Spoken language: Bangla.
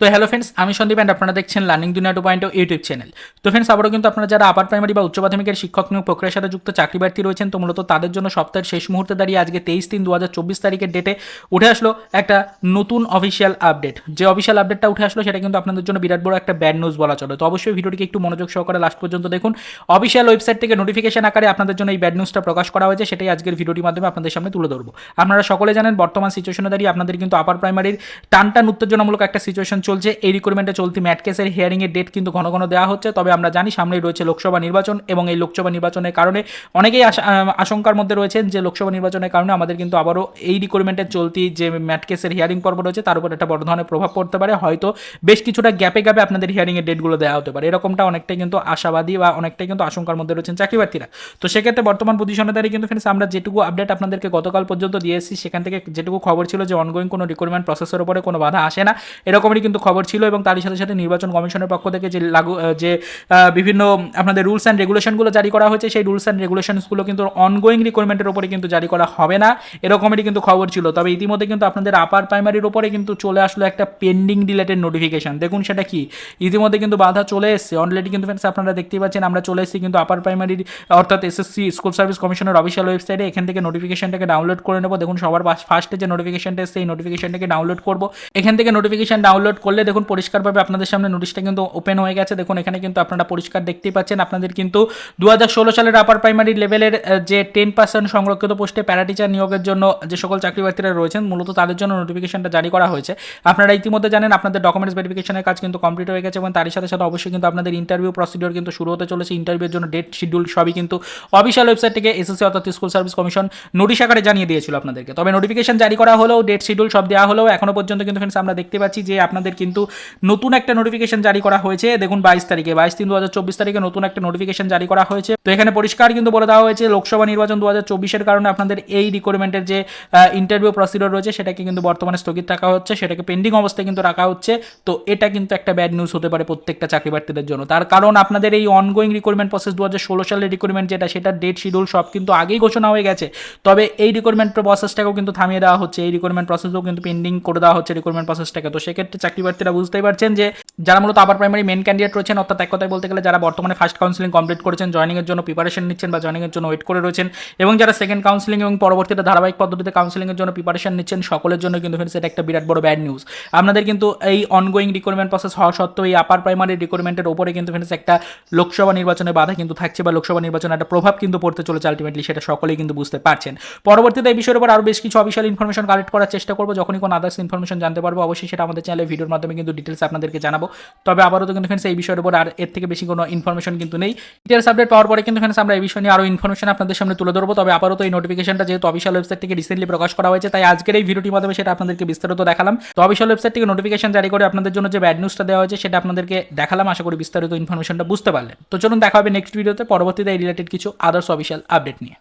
তো হ্যালো ফ্রেন্ডস আমি সন্দীপ অ্যান্ড আপনারা দেখছেন learning Duniya two point YouTube channel তো ফ্রেন্ডস আবারও কিন্তু আপনারা যারা আপার প্রাইমারি বা উচ্চ মাধ্যমিকের শিক্ষক নিয়োগ প্রক্রিয়ার সাথে যুক্ত চাকরি প্রার্থী রয়েছেন, তো মূলত তাদের জন্য সপ্তাহের শেষ মুহূর্তে দাঁড়িয়ে আজকে তেইশ তিন দু হাজার চব্বিশ তারিখের ডেটে উঠে আসলো একটা নতুন অফিসিয়াল আপডেট যে অফিসিয়াল আপডেটটা উঠে আসলো, সেটা কিন্তু আপনাদের জন্য বিরাট বড় একটা ব্যাড নিউজ বলা চলে। তো অবশ্যই ভিডিওটিকে একটু মনোযোগ সহকারে লাস্ট পর্যন্ত দেখুন। অফিসিয়াল ওয়েবসাইট থেকে নোটিফিকেশন আকারে আপনাদের জন্য এই ব্যাড নিউজটা প্রকাশ করা হয়েছে, সেটাই আজকের ভিডিওটির মাধ্যমে আপনাদের সামনে তুলে ধরবো। আপনারা সকলে জানেন, বর্তমান সিচুয়েশনে দাঁড়িয়ে আপনাদের কিন্তু আপার প্রাইমারির টান টান উত্তেজনামূলক একটা সিচুয়েশন চলছে, এই রিক্রুটমেন্টে চলতি ম্যাট কেসের হিয়ারিংয়ের ডেট কিন্তু ঘন ঘন দেওয়া হচ্ছে। তবে আমরা জানি সামনেই রয়েছে লোকসভা নির্বাচন এবং এই লোকসভা নির্বাচনের কারণে অনেকেই আশা- আশঙ্কার মধ্যে রয়েছেন যে লোকসভা নির্বাচনের কারণে আমাদের কিন্তু আবারও এই রিক্রুটমেন্টের চলতি যে ম্যাট কেসের হিয়ারিং পর্ব রয়েছে, তার উপর একটা বড় ধরনের প্রভাব পড়তে পারে। হয়তো বেশ কিছুটা গ্যাপে গ্যাপে আপনাদের হিয়ারিংয়ের ডেটগুলো দেওয়া হতে পারে। এরকমটা অনেকটাই কিন্তু আশাবাদী বা অনেকটাই কিন্তু আশঙ্কার মধ্যে রয়েছেন চাকরিপ্রার্থীরা। তো সেক্ষেত্রে বর্তমান পজিশনে দাঁড়িয়ে কিন্তু ফ্রেন্ডস আমরা যেটুকু আপডেট আপনাদেরকে গতকাল পর্যন্ত দিয়েছি সেখান থেকে যেটুকু খবর ছিল যে অনগোয়িং কোনো রিক্রুটমেন্ট প্রসেসের উপরে কোনো বাধা আসে না। এরকমই কিন্তু খবর ছিল এবং তারই সাথে সাথে নির্বাচন কমিশনের পক্ষ থেকে যে লাগু যে বিভিন্ন আপনাদের রুলস অ্যান্ড রেগুলেশনগুলো জারি করা হয়েছে, সেই রুলস অ্যান্ড রেগুলেশনসগুলো কিন্তু অনগোয়িং রিক্রুটমেন্টের উপরে কিন্তু জারি করা হবে না। এরকমেরই কিন্তু খবর ছিল। তবে ইতিমধ্যে কিন্তু আপনাদের আপার প্রাইমারির উপরে কিন্তু চলে আসলো একটা পেন্ডিং রিলেটেড নোটিফিকেশন দেখুন সেটা কি? ইতিমধ্যে কিন্তু বাধা চলে এসেছে। অলরেডি কিন্তু friends, আপনারা দেখতেই পাচ্ছেন, আমরা চলে এসেছি কিন্তু আপার প্রাইমারির অর্থাৎ এসএসসি স্কুল সার্ভিস কমিশনের অফিসিয়াল ওয়েবসাইটে এখান থেকে নোটিফিকেশনটাকে ডাউনলোড করে নেব। দেখুন সবার ফার্স্টে যে নোটিফিকেশনটা এসছে, এই নোটিফিকেশনটাকে ডাউনলোড করব। এখান থেকে নোটিফিকেশন ডাউনলোড করলে দেখুন পরিষ্কারভাবে আপনাদের সামনে নোটিশটা কিন্তু ওপেন হয়ে গেছে। দেখুন, এখানে কিন্তু আপনারা পরিষ্কার দেখতেই পাচ্ছেন। আপনাদের কিন্তু দু হাজার ষোলো সালের আপার প্রাইমারি লেভেলের যে টেন পার্সেন্ট সংরক্ষিত পোস্টে প্যারা টিচার নিয়োগের জন্য যে সকল চাকরি প্রার্থীরা রয়েছেন, মূলত তাদের জন্য নোটিফিকেশনটা জারি করা হয়েছে। আপনারা ইতিমধ্যে জানেন, আপনাদের ডকুমেন্টস ভেরিফিকেশনের কাজ কিন্তু কমপ্লিট হয়ে গেছে এবং তারই সাথে সাথে অবশ্যই কিন্তু আপনাদের ইন্টারভিউ প্রসিডিওর কিন্তু শুরু হতে চলেছে। ইন্টারভিউর জন্য ডেট শিডিউল সবই কিন্তু অফিসিয়াল ওয়েবসাইট থেকে এসএসসি অর্থাৎ স্কুল সার্ভিস কমিশন নোটিশ আকারে জানিয়ে দিয়েছিল আপনাদেরকে। তবে নোটিফিকেশন জারি করা হলেও ডেট শিডিউল সব দেওয়া হলেও এখনও পর্যন্ত কিন্তু ফ্রেন্ডস আমরা দেখতে পাচ্ছি যে আপনাদের কিন্তু নতুন একটা নোটিফিকেশন জারি করা হয়েছে। দেখুন বাইশ তারিখে, বাইশ তিন দু হাজার চব্বিশ তারিখে নতুন একটা নোটিফিকেশন জারি করা হয়েছে। তো এখানে পরিষ্কার কিন্তু বলে দেওয়া হয়েছে, লোকসভা নির্বাচন দু হাজার চব্বিশের কারণে আপনাদের এই রিক্রুটমেন্টের যে ইন্টারভিউ প্রসিডিওর রয়েছে, সেটাকে কিন্তু বর্তমানে স্থগিত রাখা হচ্ছে, সেটাকে পেন্ডিং অবস্থায় কিন্তু রাখা হচ্ছে। তো এটা কিন্তু একটা ব্যাড নিউজ হতে পারে প্রত্যেকটা চাকরি প্রার্থীদের জন্য। তার কারণ আপনাদের এই অনগোয়িং রিক্রুটমেন্ট প্রসেস দু হাজার ষোলো সালের রিক্রুটমেন্ট যেটা, সেটা ডেট শিডিউল সব কিন্তু আগেই ঘোষণা হয়ে গেছে। তবে এই রিক্রুটমেন্ট প্রসেসটাকেও কিন্তু থামিয়ে দেওয়া হচ্ছে, এই রিক্রুটমেন্ট প্রসেসও কিন্তু পেন্ডিং করে দেওয়া হচ্ছে রিক্রুটমেন্ট প্রসেসটাকে তো সেক্ষেত্রে চাকরি প্রার্থীরা বুঝতেই পারছেন যে যারা মূলত আপার প্রাইমারি মেন ক্যান্ডিডেট রয়েছেন, অর্থাৎ এক কথায় বলতে গেলে যারা বর্তমানে ফার্স্ট কাউন্সিলিং কমপ্লিট করেছেন জয়নিংয়ের জন্য প্রিপারেশন নিচ্ছেন বা জয়নিংয়ের জন্য ওয়েট করে রয়েছেন এবং যারা সেকেন্ড কাউন্সিলিং এবং পরবর্তীতে ধারাবাহিক পদ্ধতিতে কাউন্সিলিংয়ের জন্য প্রিপারেশন নিচ্ছেন, সকলের জন্য কিন্তু ফ্রেন্ডস এটা একটা বিরাট বড় ব্যাড নিউজ আপনাদের কিন্তু এই অনগোয়িং রিক্রুটমেন্ট প্রসেস হওয়া সত্ত্বেও এই আপার প্রাইমারি রিক্রুটমেন্টের উপরে কিন্তু ফ্রেন্ডস একটা লোকসভা নির্বাচনের বাধা কিন্তু থাকছে বা লোকসভা নির্বাচনে একটা প্রভাব কিন্তু পড়তে চলেছে আলটিমেটলি সেটা সকলেই কিন্তু বুঝতে পারছেন। পরবর্তীতে এই বিষয়ের উপর আরও বেশ কিছু অফিসিয়াল ইনফরমেশন কালেক্ট করার চেষ্টা করব। যখনই কোনো আদার্স ইনফরমেশন জানতে পারব, অবশ্যই সেটা আমাদের চ্যানেলে ভিডিওর মাধ্যমে কিন্তু ডিটেলস আপনাদেরকে জানাব। তবে আবারও তো কিন্তু ফ্রেন্ডস এই বিষয়ের উপর আর এর থেকে বেশি কোনো ইনফরমেশন কিন্তু নেই। ডিটেলস আপডেট পাওয়ার পরে কিন্তু ফ্রেন্ডস আমরা এই বিষয় নিয়ে আরও ইনফরমেশন আপনাদের সামনে তুলে ধরবো। তবে আবারও তো এই নোটিফিকেশনটা যেহেতু অফিসিয়াল ওয়েবসাইট থেকে রিসেন্টলি প্রকাশ করা হয়েছে, তাই আজকের এই ভিডিওটির মাধ্যমে সেটা আপনাদেরকে বিস্তারিত দেখালাম। তো অফিসিয়াল ওয়েবসাইট থেকে নোটিফিকেশন জারি করে আপনাদের জন্য যে ব্যাড নিউজটা দেওয়া হয়েছে, সেটা আপনাদেরকে দেখালাম। আশা করি বিস্তারিত ইনফরমেশনটা বুঝতে পারলেন। তো চলুন দেখা হবে নেক্সট ভিডিওতে পরবর্তীতে এই রিলেটেড কিছু আদার্স অফিসিয়াল আপডেট নিয়ে।